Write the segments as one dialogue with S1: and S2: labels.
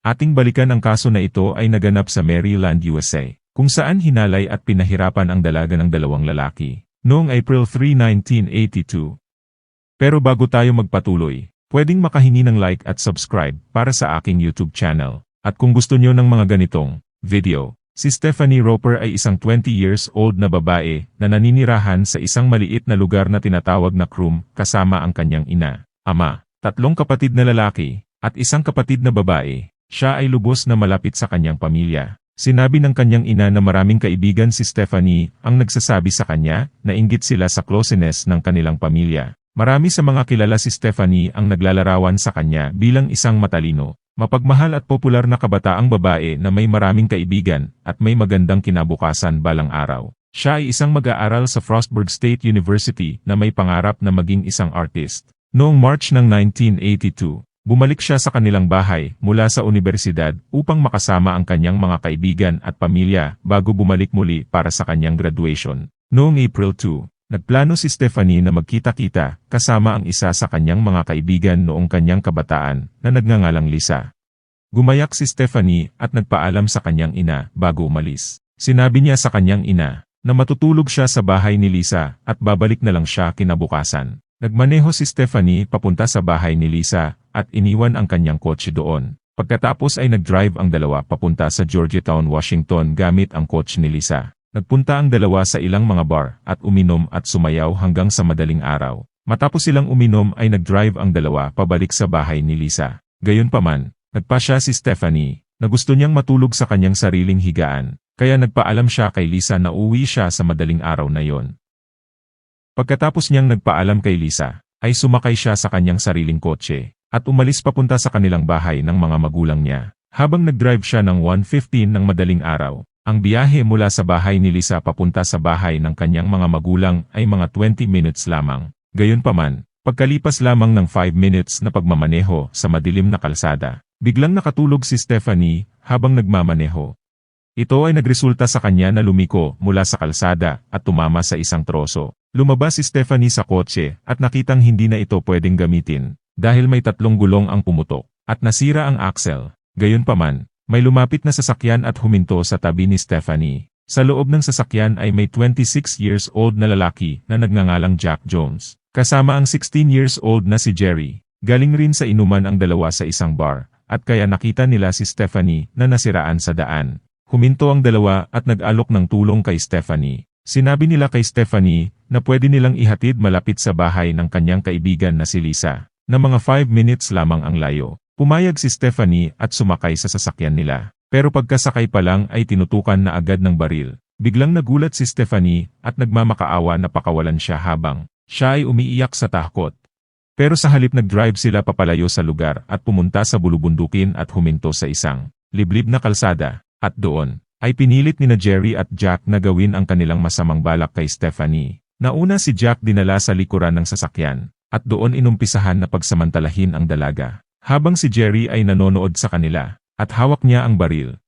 S1: Ating balikan ang kaso na ito ay naganap sa Maryland, USA, kung saan hinalay at pinahirapan ang dalaga ng dalawang lalaki, noong April 3, 1982. Pero bago tayo magpatuloy, pwedeng makahingi ng like at subscribe para sa aking YouTube channel. At kung gusto nyo ng mga ganitong video, si Stephanie Roper ay isang 20 years old na babae na naninirahan sa isang maliit na lugar na tinatawag na Krum kasama ang kanyang ina, ama, tatlong kapatid na lalaki, at isang kapatid na babae. Siya ay lubos na malapit sa kanyang pamilya. Sinabi ng kanyang ina na maraming kaibigan si Stephanie ang nagsasabi sa kanya na inggit sila sa closeness ng kanilang pamilya. Marami sa mga kilala si Stephanie ang naglalarawan sa kanya bilang isang matalino, mapagmahal at popular na kabataang babae na may maraming kaibigan at may magandang kinabukasan balang araw. Siya ay isang mag-aaral sa Frostburg State University na may pangarap na maging isang artist. Noong March ng 1982, Bumalik siya sa kanilang bahay mula sa universidad upang makasama ang kanyang mga kaibigan at pamilya bago bumalik muli para sa kanyang graduation. Noong April 2, nagplano si Stephanie na magkita-kita kasama ang isa sa kanyang mga kaibigan noong kanyang kabataan na nagngangalang Lisa. Gumayak si Stephanie at nagpaalam sa kanyang ina bago umalis. Sinabi niya sa kanyang ina na matutulog siya sa bahay ni Lisa at babalik na lang siya kinabukasan. Nagmaneho si Stephanie papunta sa bahay ni Lisa at iniwan ang kanyang kotse doon. Pagkatapos ay nag-drive ang dalawa papunta sa Georgetown, Washington gamit ang kotse ni Lisa. Nagpunta ang dalawa sa ilang mga bar at uminom at sumayaw hanggang sa madaling araw. Matapos silang uminom ay nag-drive ang dalawa pabalik sa bahay ni Lisa. Gayunpaman, nagpa siya si Stephanie na gusto niyang matulog sa kanyang sariling higaan, kaya nagpaalam siya kay Lisa na uwi siya sa madaling araw na yon. Pagkatapos niyang nagpaalam kay Lisa, ay sumakay siya sa kanyang sariling kotse, at umalis papunta sa kanilang bahay ng mga magulang niya. Habang nag-drive siya ng 1.15 ng madaling araw, ang biyahe mula sa bahay ni Lisa papunta sa bahay ng kanyang mga magulang ay mga 20 minutes lamang. Gayunpaman, pagkalipas lamang ng 5 minutes na pagmamaneho sa madilim na kalsada, biglang nakatulog si Stephanie habang nagmamaneho. Ito ay nagresulta sa kanya na lumiko mula sa kalsada at tumama sa isang troso. Lumabas si Stephanie sa kotse at nakitang hindi na ito pwedeng gamitin dahil may tatlong gulong ang pumutok at nasira ang axle. Gayunpaman, may lumapit na sasakyan at huminto sa tabi ni Stephanie. Sa loob ng sasakyan ay may 26 years old na lalaki na nagngangalang Jack Jones. Kasama ang 16 years old na si Jerry. Galing rin sa inuman ang dalawa sa isang bar at kaya nakita nila si Stephanie na nasiraan sa daan. Huminto ang dalawa at nag-alok ng tulong kay Stephanie. Sinabi nila kay Stephanie na pwede nilang ihatid malapit sa bahay ng kanyang kaibigan na si Lisa, na mga 5 minutes lamang ang layo. Pumayag si Stephanie at sumakay sa sasakyan nila. Pero pagkasakay pa lang ay tinutukan na agad ng baril. Biglang nagulat si Stephanie at nagmamakaawa na pakawalan siya habang siya ay umiiyak sa takot. Pero sa halip nag-drive sila papalayo sa lugar at pumunta sa bulubundukin at huminto sa isang liblib na kalsada, at doon, ay pinilit ni na Jerry at Jack na gawin ang kanilang masamang balak kay Stephanie. Nauna si Jack dinala sa likuran ng sasakyan, at doon inumpisahan na pagsamantalahin ang dalaga. Habang si Jerry ay nanonood sa kanila, at hawak niya ang baril.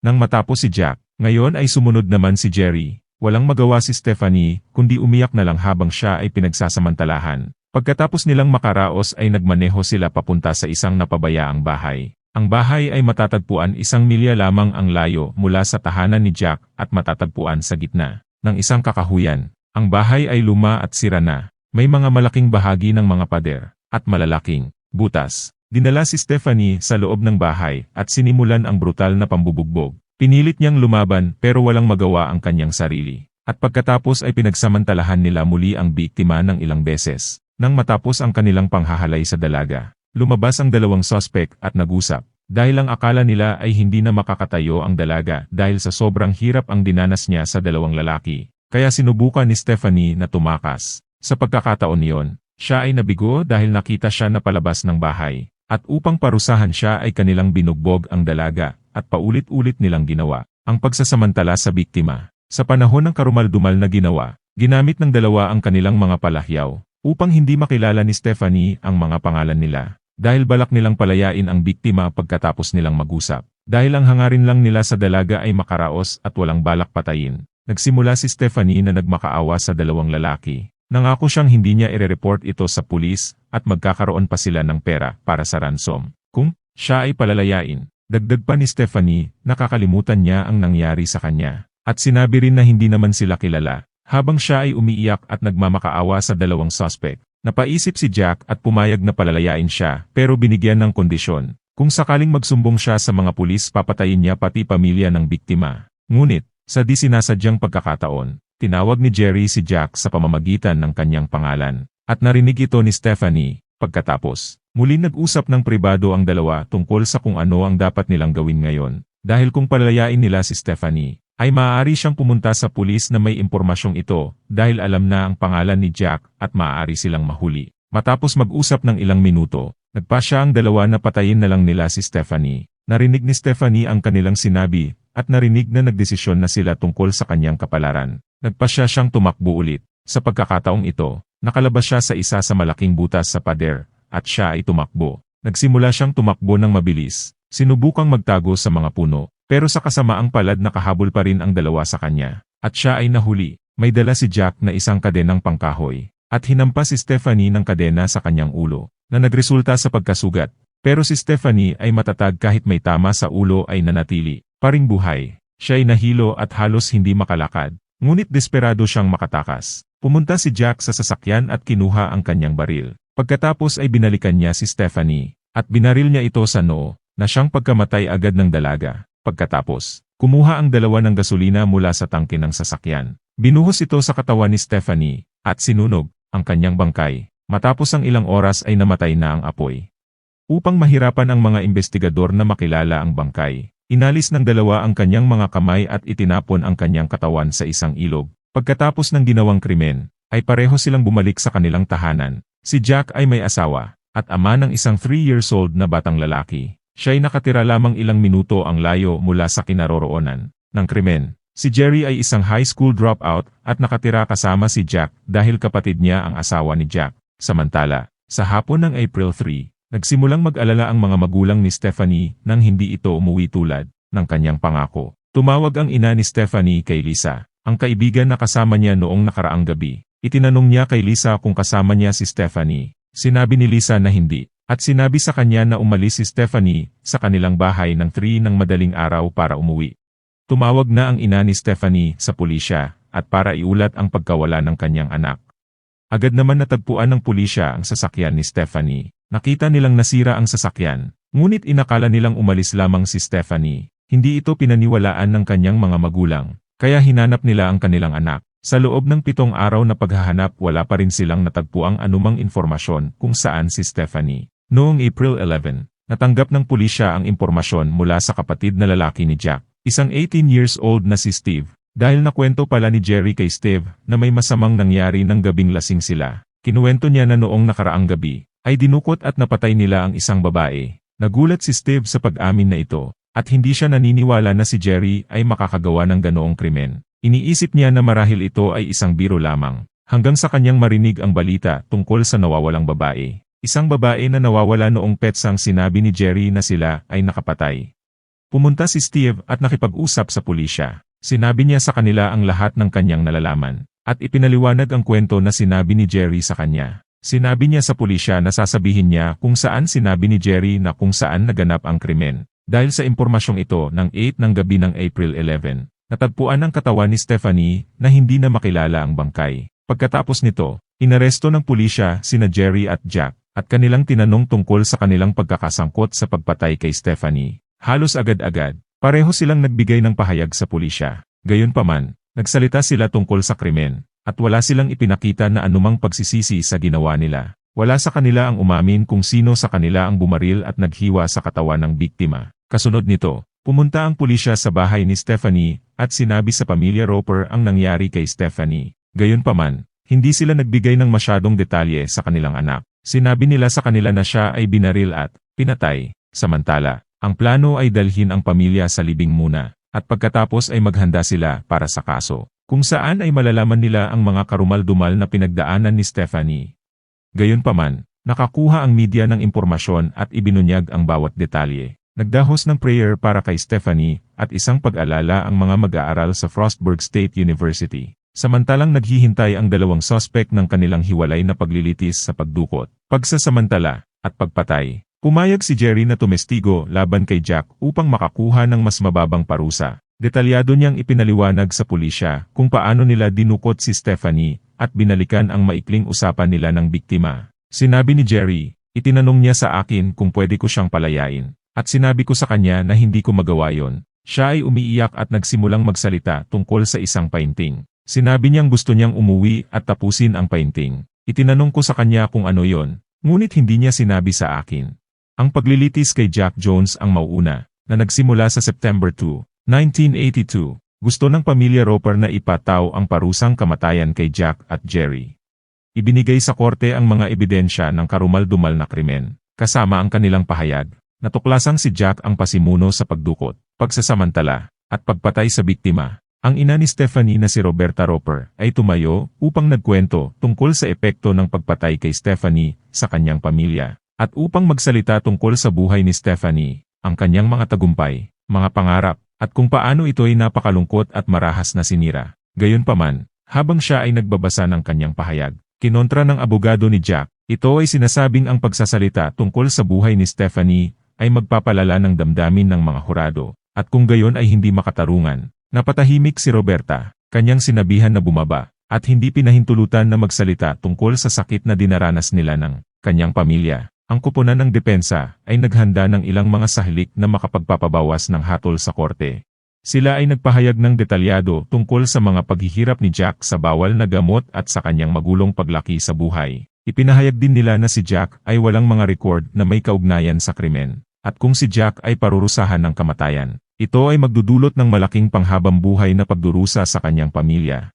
S1: Nang matapos si Jack, ngayon ay sumunod naman si Jerry. Walang magawa si Stephanie, kundi umiyak na lang habang siya ay pinagsasamantalahan. Pagkatapos nilang makaraos ay nagmaneho sila papunta sa isang napabayaang bahay. Ang bahay ay matatagpuan isang milya lamang ang layo mula sa tahanan ni Jack at matatagpuan sa gitna ng isang kakahuyan. Ang bahay ay luma at sira na. May mga malaking bahagi ng mga pader at malalaking butas. Dinala si Stephanie sa loob ng bahay at sinimulan ang brutal na pambubugbog. Pinilit niyang lumaban pero walang magawa ang kanyang sarili. At pagkatapos ay pinagsamantalahan nila muli ang biktima ng ilang beses. Nang matapos ang kanilang panghahalay sa dalaga, Lumabas ang dalawang suspect at nagusap, dahil ang akala nila ay hindi na makakatayo ang dalaga dahil sa sobrang hirap ang dinanas niya sa dalawang lalaki. Kaya sinubukan ni Stephanie na tumakas. Sa pagkakataon niyon, siya ay nabigo dahil nakita siya na palabas ng bahay. At upang parusahan siya ay kanilang binugbog ang dalaga at paulit-ulit nilang ginawa ang pagsasamantala sa biktima. Sa panahon ng karumaldumal na ginawa, ginamit ng dalawa ang kanilang mga palahyaw upang hindi makilala ni Stephanie ang mga pangalan nila. Dahil balak nilang palayain ang biktima pagkatapos nilang mag-usap. Dahil ang hangarin lang nila sa dalaga ay makaraos at walang balak patayin. Nagsimula si Stephanie na nagmakaawa sa dalawang lalaki. Nangako siyang hindi niya ire-report ito sa pulis at magkakaroon pa sila ng pera para sa ransom. Kung siya ay palalayain, Dagdag pa ni Stephanie, nakakalimutan niya ang nangyari sa kanya. At sinabi rin na hindi naman sila kilala. Habang siya ay umiiyak at nagmamakaawa sa dalawang suspect, napaisip si Jack at pumayag na palalayain siya pero binigyan ng kondisyon. Kung sakaling magsumbong siya sa mga pulis papatayin niya pati pamilya ng biktima. Ngunit, sa di sinasadyang pagkakataon, tinawag ni Jerry si Jack sa pamamagitan ng kanyang pangalan. At narinig ito ni Stephanie, pagkatapos. Muli nag-usap ng pribado ang dalawa tungkol sa kung ano ang dapat nilang gawin ngayon. Dahil kung palalayain nila si Stephanie, ay maaari siyang pumunta sa pulis na may impormasyong ito dahil alam na ang pangalan ni Jack at maaari silang mahuli. Matapos mag-usap ng ilang minuto, nagpasya ang dalawa na patayin na lang nila si Stephanie. Narinig ni Stephanie ang kanilang sinabi at narinig na nagdesisyon na sila tungkol sa kanyang kapalaran. Nagpasya siyang tumakbo ulit. Sa pagkakataong ito, nakalabas siya sa isa sa malaking butas sa pader at siya ay tumakbo. Nagsimula siyang tumakbo ng mabilis. Sinubukang magtago sa mga puno, pero sa kasamaang palad nakahabol pa rin ang dalawa sa kanya. At siya ay nahuli. May dala si Jack na isang kadenang pangkahoy. At hinampas si Stephanie ng kadena sa kanyang ulo, na nagresulta sa pagkasugat. Pero si Stephanie ay matatag kahit may tama sa ulo ay nanatili. Paring buhay. Siya ay nahilo at halos hindi makalakad. Ngunit desperado siyang makatakas. Pumunta si Jack sa sasakyan at kinuha ang kanyang baril. Pagkatapos ay binalikan niya si Stephanie, at binaril niya ito sa noo, na siyang pagkamatay agad ng dalaga. Pagkatapos, kumuha ang dalawa ng gasolina mula sa tangke ng sasakyan. Binuhos ito sa katawan ni Stephanie, at sinunog, ang kanyang bangkay. Matapos ang ilang oras ay namatay na ang apoy. Upang mahirapan ang mga investigador na makilala ang bangkay, inalis ng dalawa ang kanyang mga kamay at itinapon ang kanyang katawan sa isang ilog. Pagkatapos ng ginawang krimen, ay pareho silang bumalik sa kanilang tahanan. Si Jack ay may asawa, at ama ng isang 3 years old na batang lalaki. Siya ay nakatira lamang ilang minuto ang layo mula sa kinaroroonan ng krimen. Si Jerry ay isang high school dropout at nakatira kasama si Jack dahil kapatid niya ang asawa ni Jack. Samantala, sa hapon ng April 3, nagsimulang mag-alala ang mga magulang ni Stephanie nang hindi ito umuwi tulad ng kanyang pangako. Tumawag ang ina ni Stephanie kay Lisa ang kaibigan na kasama niya noong nakaraang gabi. Itinanong niya kay Lisa kung kasama niya si Stephanie. Sinabi ni Lisa na hindi, at sinabi sa kanya na umalis si Stephanie sa kanilang bahay ng 3 ng madaling araw para umuwi. Tumawag na ang ina ni Stephanie sa pulisya at para iulat ang pagkawala ng kanyang anak. Agad naman natagpuan ng pulisya ang sasakyan ni Stephanie. Nakita nilang nasira ang sasakyan, ngunit inakala nilang umalis lamang si Stephanie. Hindi ito pinaniwalaan ng kanyang mga magulang, kaya hinanap nila ang kanilang anak. Sa loob ng pitong araw na paghahanap wala pa rin silang natagpuang anumang informasyon kung saan si Stephanie. Noong April 11, natanggap ng pulisya ang impormasyon mula sa kapatid na lalaki ni Jack, isang 18 years old na si Steve. Dahil nakwento pala ni Jerry kay Steve na may masamang nangyari ng gabing lasing sila. Kinuwento niya na noong nakaraang gabi, ay dinukot at napatay nila ang isang babae. Nagulat si Steve sa pag-amin na ito, at hindi siya naniniwala na si Jerry ay makakagawa ng ganoong krimen. Iniisip niya na marahil ito ay isang biro lamang, hanggang sa kanyang marinig ang balita tungkol sa nawawalang babae. Isang babae na nawawala noong petsang sinabi ni Jerry na sila ay nakapatay. Pumunta si Steve at nakipag-usap sa pulisya. Sinabi niya sa kanila ang lahat ng kanyang nalalaman, at ipinaliwanag ang kwento na sinabi ni Jerry sa kanya. Sinabi niya sa pulisya na sasabihin niya kung saan sinabi ni Jerry na kung saan naganap ang krimen. Dahil sa impormasyong ito ng 8 ng gabi ng April 11, natagpuan ang katawan ni Stephanie na hindi na makilala ang bangkay. Pagkatapos nito, inaresto ng pulisya sina Jerry at Jack at kanilang tinanong tungkol sa kanilang pagkakasangkot sa pagpatay kay Stephanie. Halos agad-agad, pareho silang nagbigay ng pahayag sa pulisya. Gayunpaman, nagsalita sila tungkol sa krimen, at wala silang ipinakita na anumang pagsisisi sa ginawa nila. Wala sa kanila ang umamin kung sino sa kanila ang bumaril at naghiwa sa katawan ng biktima. Kasunod nito, pumunta ang pulisya sa bahay ni Stephanie at sinabi sa pamilya Roper ang nangyari kay Stephanie. Gayunpaman, hindi sila nagbigay ng masyadong detalye sa kanilang anak. Sinabi nila sa kanila na siya ay binaril at pinatay. Samantala, ang plano ay dalhin ang pamilya sa libing muna, at pagkatapos ay maghanda sila para sa kaso, kung saan ay malalaman nila ang mga karumal-dumal na pinagdaanan ni Stephanie. Gayunpaman, nakakuha ang media ng impormasyon at ibinunyag ang bawat detalye. Nagdahos ng prayer para kay Stephanie at isang pag-alala ang mga mag-aaral sa Frostburg State University. Samantalang naghihintay ang dalawang suspect ng kanilang hiwalay na paglilitis sa pagdukot, pagsasamantala, at pagpatay. Pumayag si Jerry na tumestigo laban kay Jack upang makakuha ng mas mababang parusa. Detalyado niyang ipinaliwanag sa pulisya kung paano nila dinukot si Stephanie at binalikan ang maikling usapan nila ng biktima. Sinabi ni Jerry, itinanong niya sa akin kung pwede ko siyang palayain. At sinabi ko sa kanya na hindi ko magawa yon. Siya ay umiiyak at nagsimulang magsalita tungkol sa isang painting. Sinabi niyang gusto niyang umuwi at tapusin ang painting. Itinanong ko sa kanya kung ano yon, ngunit hindi niya sinabi sa akin. Ang paglilitis kay Jack Jones ang mauuna, na nagsimula sa September 2, 1982. Gusto ng pamilya Roper na ipataw ang parusang kamatayan kay Jack at Jerry. Ibinigay sa korte ang mga ebidensya ng karumal-dumal na krimen, kasama ang kanilang pahayag. Natuklasang si Jack ang pasimuno sa pagdukot, pagsasamantala, at pagpatay sa biktima. Ang ina ni Stephanie na si Roberta Roper ay tumayo upang nagkwento tungkol sa epekto ng pagpatay kay Stephanie sa kanyang pamilya. At upang magsalita tungkol sa buhay ni Stephanie, ang kanyang mga tagumpay, mga pangarap, at kung paano ito ay napakalungkot at marahas na sinira. Gayunpaman, habang siya ay nagbabasa ng kanyang pahayag, kinontra ng abogado ni Jack, ito ay sinasabing ang pagsasalita tungkol sa buhay ni Stephanie ay magpapalala ng damdamin ng mga hurado, at kung gayon ay hindi makatarungan. Napatahimik si Roberta, kanyang sinabihan na bumaba, at hindi pinahintulutan na magsalita tungkol sa sakit na dinaranas nila ng kanyang pamilya. Ang kuponan ng depensa ay naghanda ng ilang mga sahlik na makapagpapabawas ng hatol sa korte. Sila ay nagpahayag ng detalyado tungkol sa mga paghihirap ni Jack sa bawal na gamot at sa kanyang magulong paglaki sa buhay. Ipinahayag din nila na si Jack ay walang mga record na may kaugnayan sa krimen. At kung si Jack ay parurusahan ng kamatayan, ito ay magdudulot ng malaking panghabang buhay na pagdurusa sa kanyang pamilya.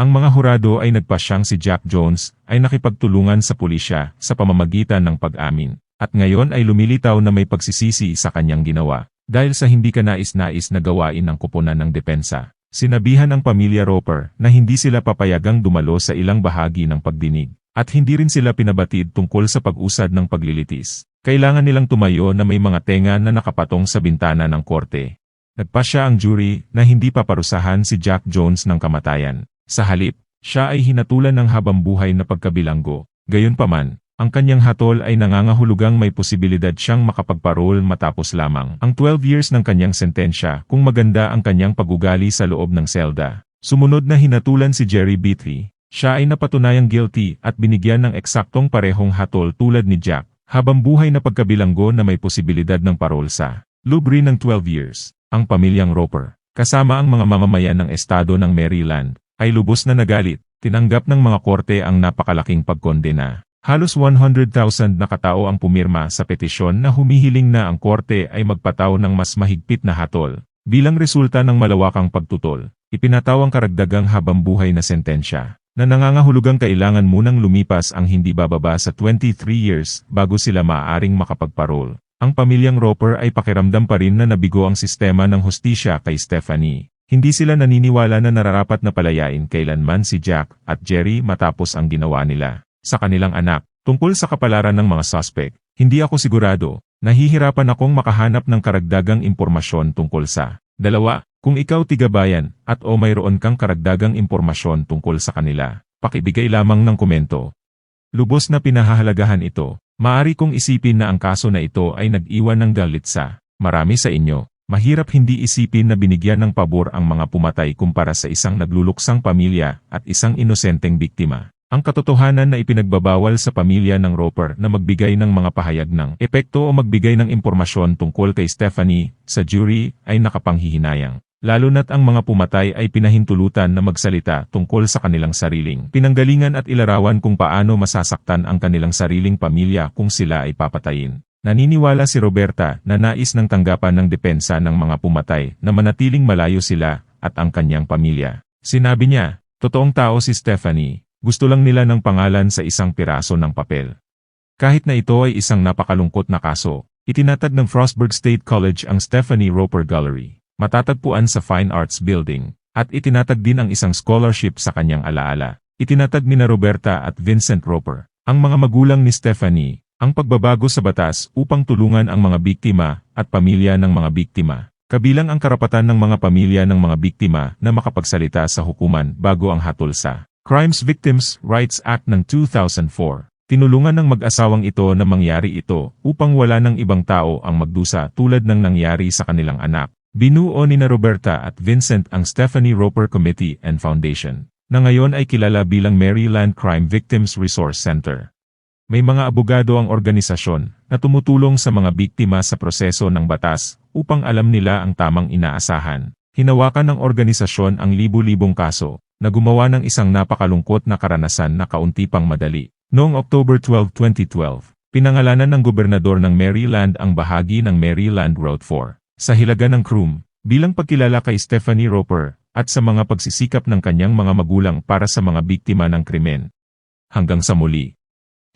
S1: Ang mga hurado ay nagpasyang si Jack Jones ay nakipagtulungan sa pulisya sa pamamagitan ng pag-amin, at ngayon ay lumilitaw na may pagsisisi sa kanyang ginawa, dahil sa hindi ka nais-nais na gawain ng kuponan ng depensa. Sinabihan ang pamilya Roper na hindi sila papayagang dumalo sa ilang bahagi ng pagdinig, at hindi rin sila pinabatid tungkol sa pag-usad ng paglilitis. Kailangan nilang tumayo na may mga tenga na nakapatong sa bintana ng korte. Nagpasya ang jury na hindi paparusahan si Jack Jones ng kamatayan, sa halip, siya ay hinatulan ng habang buhay na pagkabilanggo. Gayunpaman, ang kanyang hatol ay nangangahulugang may posibilidad siyang makapagparol matapos lamang ang 12 years ng kanyang sentensya kung maganda ang kanyang pagugali sa loob ng selda. Sumunod na hinatulan si Jerry Beatty. Siya ay napatunayang guilty at binigyan ng eksaktong parehong hatol tulad ni Jack, habang buhay na pagkabilanggo na may posibilidad ng parol sa lubri ng 12 years. Ang pamilyang Roper, kasama ang mga mamamayan ng estado ng Maryland, ay lubos na nagalit, tinanggap ng mga korte ang napakalaking pagkondena. Halos 100,000 na katao ang pumirma sa petisyon na humihiling na ang korte ay magpataw ng mas mahigpit na hatol. Bilang resulta ng malawakang pagtutol, ipinataw ang karagdagang habang buhay na sentensya, na nangangahulugang kailangan munang lumipas ang hindi bababa sa 23 years bago sila maaaring makapagparol. Ang pamilyang Roper ay pakiramdam pa rin na nabigo ang sistema ng hustisya kay Stephanie. Hindi sila naniniwala na nararapat na palayain kailanman si Jack at Jerry matapos ang ginawa nila sa kanilang anak. Tungkol sa kapalaran ng mga suspect, hindi ako sigurado, nahihirapan akong makahanap ng karagdagang impormasyon tungkol sa dalawa. Kung ikaw tigabayan at o mayroon kang karagdagang impormasyon tungkol sa kanila, pakibigay lamang ng komento. Lubos na pinahahalagahan ito, maari kong isipin na ang kaso na ito ay nag-iwan ng galit sa marami sa inyo. Mahirap hindi isipin na binigyan ng pabor ang mga pumatay kumpara sa isang nagluluksang pamilya at isang inosenteng biktima. Ang katotohanan na ipinagbabawal sa pamilya ng Roper na magbigay ng mga pahayag ng epekto o magbigay ng impormasyon tungkol kay Stephanie sa jury ay nakapanghihinayang. Lalo na't ang mga pumatay ay pinahintulutan na magsalita tungkol sa kanilang sariling pinanggalingan at ilarawan kung paano masasaktan ang kanilang sariling pamilya kung sila ay papatayin. Naniniwala si Roberta na nais ng tanggapan ng depensa ng mga pumatay na manatiling malayo sila at ang kanyang pamilya. Sinabi niya, totoong tao si Stephanie, gusto lang nila ng pangalan sa isang piraso ng papel. Kahit na ito ay isang napakalungkot na kaso, itinatag ng Frostburg State College ang Stephanie Roper Gallery, matatagpuan sa Fine Arts Building, at itinatag din ang isang scholarship sa kanyang alaala. Itinatag ni na Roberta at Vincent Roper, ang mga magulang ni Stephanie, ang pagbabago sa batas upang tulungan ang mga biktima at pamilya ng mga biktima. Kabilang ang karapatan ng mga pamilya ng mga biktima na makapagsalita sa hukuman bago ang hatol sa Crimes Victims' Rights Act ng 2004. Tinulungan ng mag-asawang ito na mangyari ito upang wala ng ibang tao ang magdusa tulad ng nangyari sa kanilang anak. Binuo ni na Roberta at Vincent ang Stephanie Roper Committee and Foundation, na ngayon ay kilala bilang Maryland Crime Victims Resource Center. May mga abogado ang organisasyon na tumutulong sa mga biktima sa proseso ng batas upang alam nila ang tamang inaasahan. Hinawakan ng organisasyon ang libu-libong kaso na gumawa ng isang napakalungkot na karanasan na kaunti pang madali. Noong October 12, 2012, pinangalanan ng gobernador ng Maryland ang bahagi ng Maryland Road 4 sa hilaga ng Croom bilang pagkilala kay Stephanie Roper at sa mga pagsisikap ng kanyang mga magulang para sa mga biktima ng krimen. Hanggang sa muli.